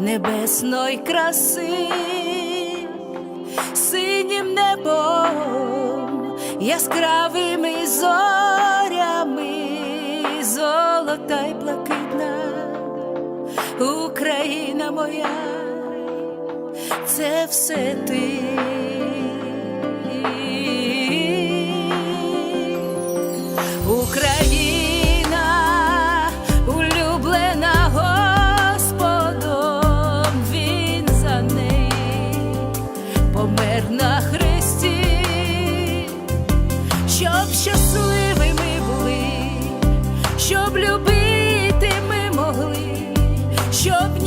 небесної краси, синім небом, яскравими зорями, золота й блакитна Україна моя, це все ти. щоб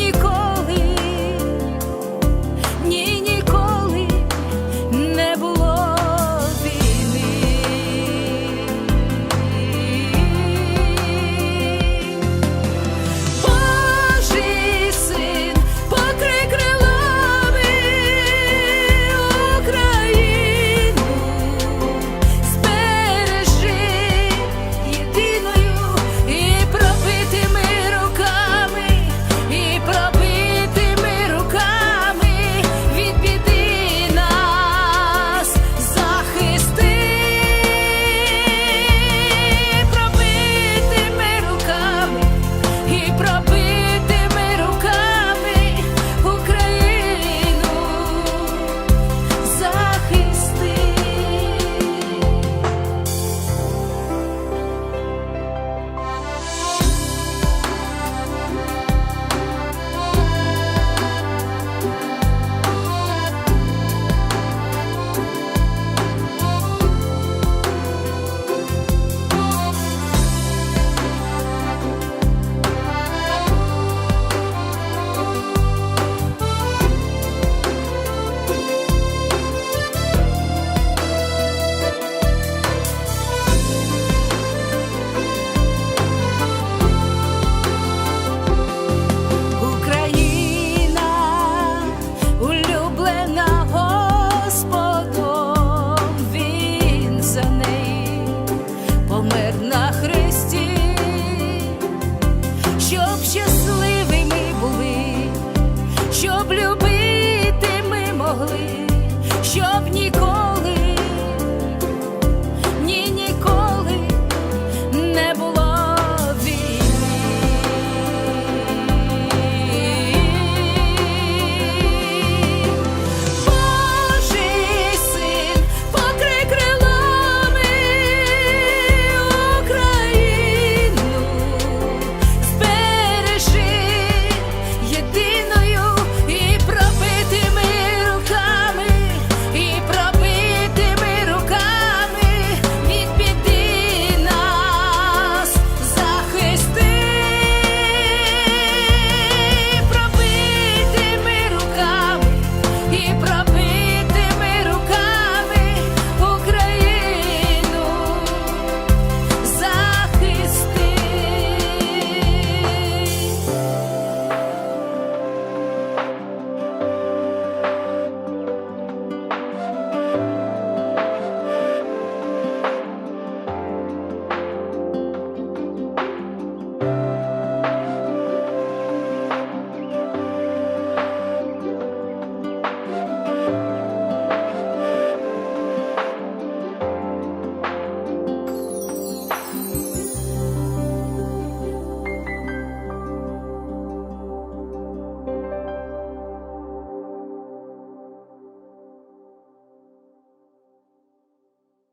щоб ніколи.